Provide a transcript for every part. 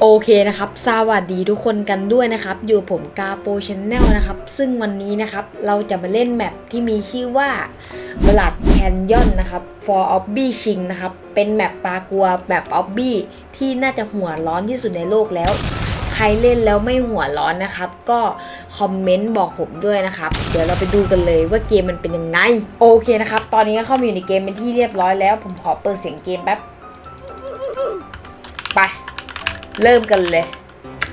โอเคนะครับ สวัสดีทุกคนกันด้วยนะครับ อยู่ผมกาโปชแนลนะครับ ซึ่งวันนี้นะครับ เราจะมาเล่นแมปที่มีชื่อว่า Blood Canyon นะครับ for Obby Ching นะครับ เป็นแมปปลากัวแบบ Obby ที่น่าจะหัวร้อนที่สุดในโลกแล้ว ใครเล่นแล้วไม่หัวร้อนนะครับ ก็คอมเมนต์บอกผมด้วยนะครับ เดี๋ยวเราไปดูกันเลยว่าเกมมันเป็นยังไง โอเคนะครับ ตอนนี้ก็เข้ามาอยู่ในเกมเป็นที่เรียบร้อยแล้ว ผมขอเปิดเสียงเกมแป๊บ เริ่มกันเลย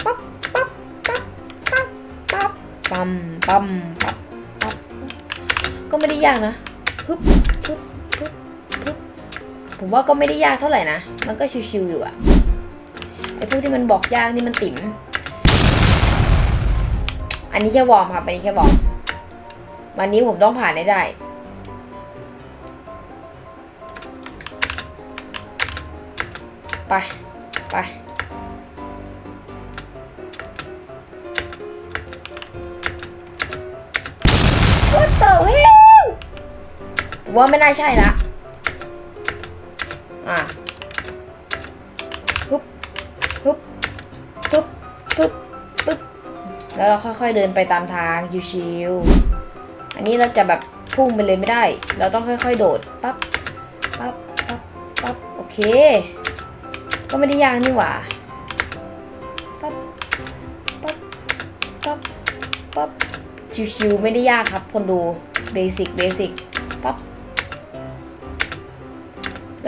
ปั๊บปั๊บปั๊บปั๊บปั๊บปั๊มปั๊มปั๊บปั๊บก็ไม่ได้ยากนะฮึบฮึบฮึบฮึบผมว่าก็ไม่ได้ยากเท่าไหร่นะ มันก็ชิวๆอยู่อะไอพวกที่มันบอกยากนี่มันติ๋มอันนี้แค่วอร์มครับอันนี้แค่วอร์มวันนี้ผมต้องผ่านให้ได้ไป ไป What the hell ผมว่าไม่น่าใช่ละอะฮึบฮึบฮึบฮึบปึ๊บแล้วเราค่อยๆเดินไปตามทางชิวๆอันนี้เราจะแบบพุ่งไปเลยไม่ได้ เราต้องค่อยๆ โดดปั๊บปั๊บปั๊บปั๊บโอเค ก็ไม่ได้ยากนี่หว่าปั๊บปั๊บปั๊บปั๊บ ชิวๆไม่ได้ยากครับ คนดูเบสิกเบสิกปั๊บ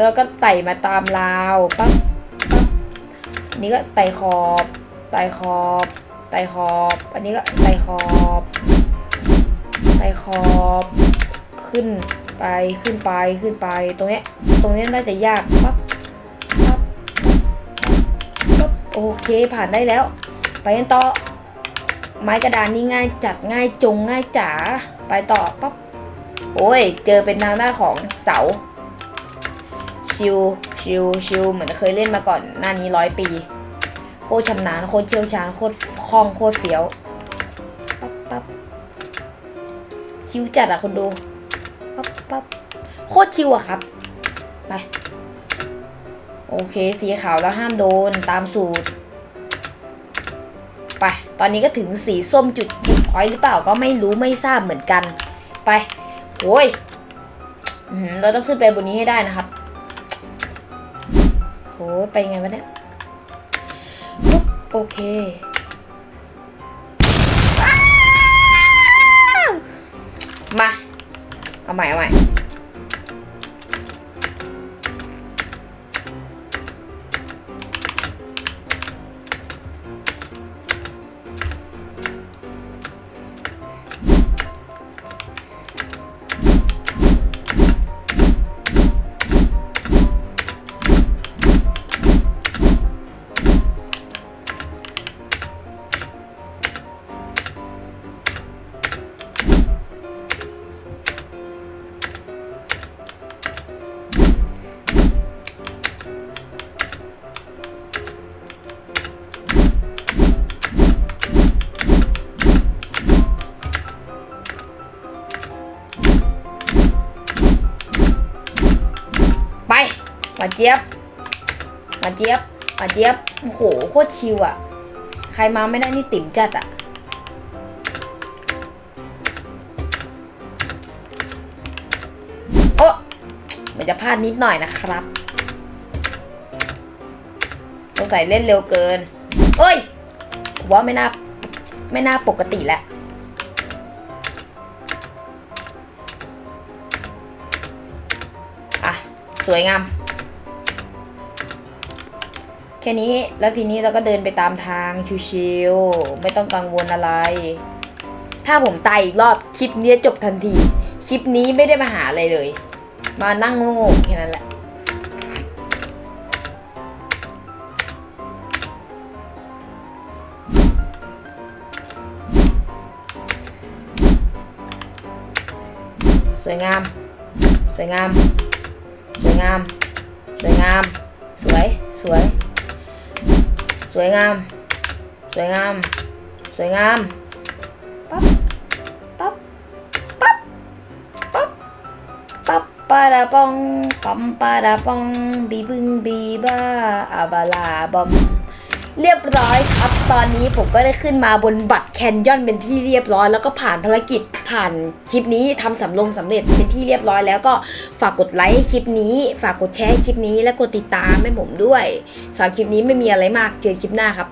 แล้วก็ไต่มาตามราวปั๊บปั๊บอันนี้ก็ไต่ขอบไต่ขอบไต่ขอบ อันนี้ก็ไต่ขอบไต่ขอบ ขึ้นไปขึ้นไปขึ้นไปตรงเนี้ยตรงเนี้ยน่าจะยากปั๊บปั๊บปั๊บโอเคผ่านได้แล้ว ไปกันต่อ ไม้กระดานนี่ง่ายจัดง่ายจงง่ายจ๋าไปต่อปั๊บโอ้ย เจอเป็นทางหน้าของเสา ชิวชิวชิวเหมือนเคยเล่นมาก่อนหน้านี้ร้อยปี โคตรชำนาญโคตรเชี่ยวชาญโคตรคล่องโคตรเฟี้ยวปั๊บปั๊บชิวจัดอะคนดูปั๊บปั๊บโคตรชิวอะครับไปโอเคสีขาวแล้วห้ามโดนตามสูตร ไป ตอนนี้ก็ถึงสีส้มจุดเช็คพอยต์หรือเปล่าก็ไม่รู้ไม่ทราบเหมือนกัน ไปโอ้ยเราต้องขึ้นไปบนนี้ให้ได้นะครับโหไปไงวะเนี่ยปุ๊บโอเคอามา เอาใหม่ เอาใหม่ หวานเจี๊ยบหวานเจี๊ยบหวานเจี๊ยบโอ้โหโคตรชิวอะใครมาไม่ได้นี่ติ่มจัดอะโอ้เหมือนจะพลาดนิดหน่อยนะครับสงสัยเล่นเร็วเกินเอ้ยว่าไม่น่าไม่น่าปกติแหละอะสวยงาม แค่นี้แล้วทีนี้เราก็เดินไปตามทางชิวๆไม่ต้องกังวลอะไร ถ้าผมตายอีกรอบคลิปนี้จบทันที คลิปนี้ไม่ได้มาหาอะไรเลย มานั่งโง่แค่นั้นแหละสวยงาม สวยงาม สวยงาม สวยงาม สวย สวย สวยงาม สวยงาม สวยงาม ปั๊บ ปั๊บ ปั๊บ ปั๊บ ปั๊บปาดาปองปั๊มปาดาปอง บีบึงบีบ้าอาบาลาบอม เรียบร้อยครับ ตอนนี้ผมก็ได้ขึ้นมาบนบัตรแคนยอนเป็นที่เรียบร้อย แล้วก็ผ่านภารกิจผ่านคลิปนี้ทำสำลงสำเร็จเป็นที่เรียบร้อยแล้วก็ฝากกดไลค์คลิปนี้ ฝากกดแชร์คลิปนี้และกดติดตามให้ผมด้วยสำหรับคลิปนี้ไม่มีอะไรมากเจอคลิปหน้าครับ